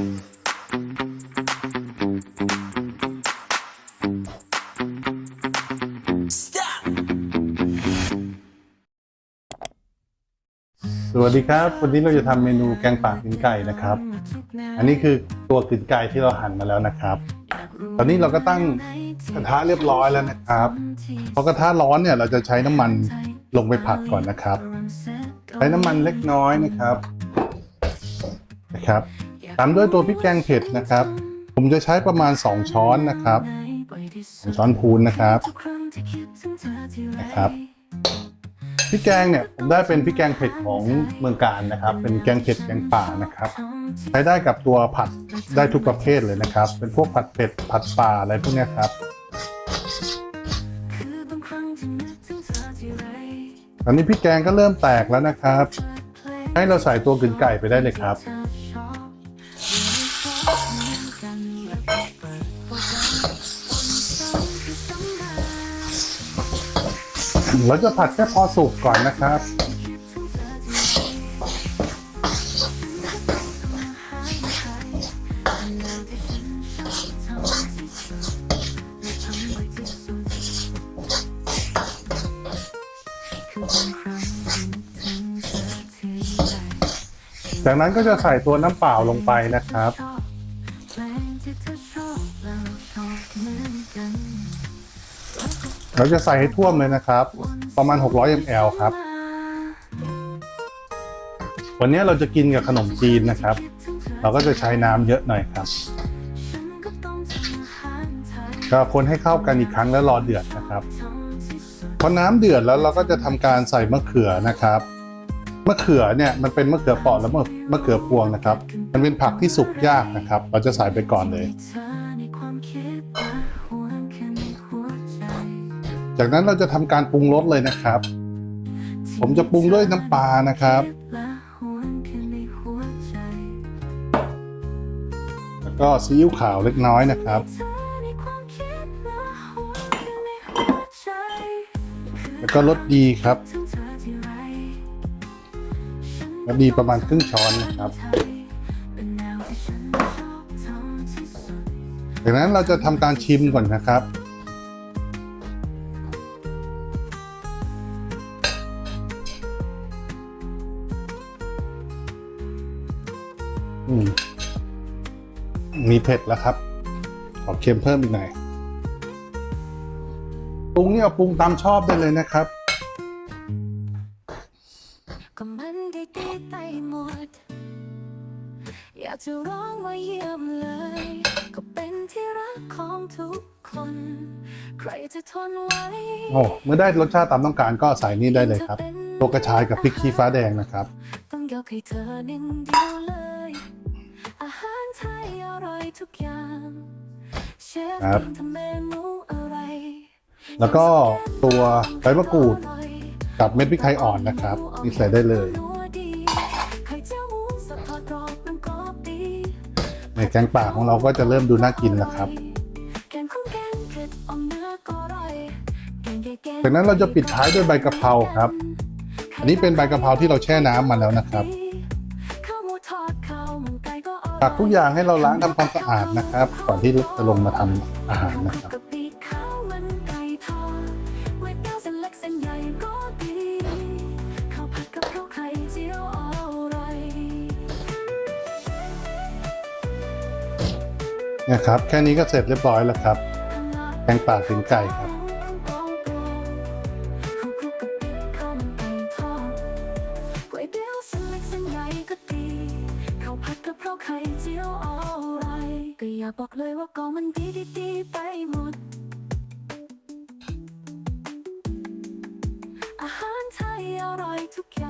สวัสดีครับ วันนี้เราจะทำเมนูแกงป่ากินไก่นะครับ อันนี้คือตัวกึ่นไก่ที่เราหั่นมาแล้วนะครับ ตอนนี้เราก็ตั้งกระทะเรียบร้อยแล้วนะครับพอกระทะร้อนเนี่ยเราจะใช้น้ำมันลงไปผัดก่อนนะครับ ใช้น้ำมันเล็กน้อยนะครับนะครับ ตามด้วยตัวพริกแกงเผ็ดนะครับ ผมจะใช้ประมาณ 2 ช้อนนะครับสองช้อนพูนนะครับนะครับพริกแกงเนี่ยผมได้เป็นพริกแกงเผ็ดของเมืองการนะครับ เป็นแกงเผ็ดแกงป่านะครับใช้ได้กับตัวผัดได้ทุกประเภทเลยนะครับ เป็นพวกผัดเผ็ดผัดป่าอะไรพวกนี้ครับตอนนี้พริกแกงก็เริ่มแตกแล้วนะครับ ให้เราใส่ตัวกึ่นไก่ไปได้เลยครับ เราจะผัดแค่พอสุกก่อนนะครับ จากนั้นก็จะใส่ตัวน้ำเปล่าลงไปนะครับ เราจะใส่ให้ท่วมเลยนะครับ ประมาณ 600 ml ครับ วันนี้เราจะกินกับขนมจีนนะครับ เราก็จะใช้น้ำเยอะหน่อยครับ ก็คนให้เข้ากันอีกครั้งแล้วรอเดือดนะครับพอน้ำเดือดแล้วเราก็จะทำการใส่มะเขือนะครับมะเขือเนี่ยมันเป็นมะเขือเปราะและมะมะเขือพวงนะครับ มันเป็นผักที่สุกยากนะครับ เราจะใส่ไปก่อนเลย จากนั้นเราจะทำการปรุงรสเลยนะครับ ผมจะปรุงด้วยน้ำปลานะครับ แล้วก็ซีอิ๊วขาวเล็กน้อยนะครับแล้วก็รสดีครับรสดีประมาณครึ่งช้อนนะครับ จากนั้นเราจะทำการชิมก่อนนะครับ มมีเผ็ดแล้วครับ ขอเค็มเพิ่มอีกหน่อยปรุงเนี่ยปรุงตามชอบได้เลยนะครับก็มันได้ดีไปหมด อยากจะร้องว่าเยี่ยมเลย ก็เป็นที่รักของทุกคน ใครจะทนไหวโอ้เมื่อได้รสชาติตามต้องการก็ใส่นี่ได้เลยครับ ตัวกระชายกับพริกขี้ฟ้าแดงนะครับ ต้องยกให้เธอหนึ่งเดียวเลย ทุกอย่างเชฟครับทำเมนูอะไรแล้วก็ตัวใบมะกรูดกับเม็ดพริกไทยอ่อนนะครับนี่ใส่ได้เลยไข่เจียวหมูสับทอดกรอบมันกรอบดีในแกงป่าของเราก็จะเริ่มดูน่ากินแล้วครับแกงข้นแกงเผ็ดอมเนื้อก็อร่อยแกงแกงจากนั้นเราจะปิดท้ายด้วยใบกะเพราครับ อันนี้เป็นใบกะเพราที่เราแช่น้ำมาแล้วนะครับ ไก่ก็อร่อยผักทุกอย่างให้เราล้างทำความสะอาดนะครับ ก่อนที่จะลงมาทำอาหารนะครับนะครับ แค่นี้ก็เสร็จเรียบร้อยแล้วครับ แกงป่าถึงไก่ครับ อยากบอกเลยว่าก็มันดีดีดีไปหมด อาหารไทยอร่อยทุกอย่าง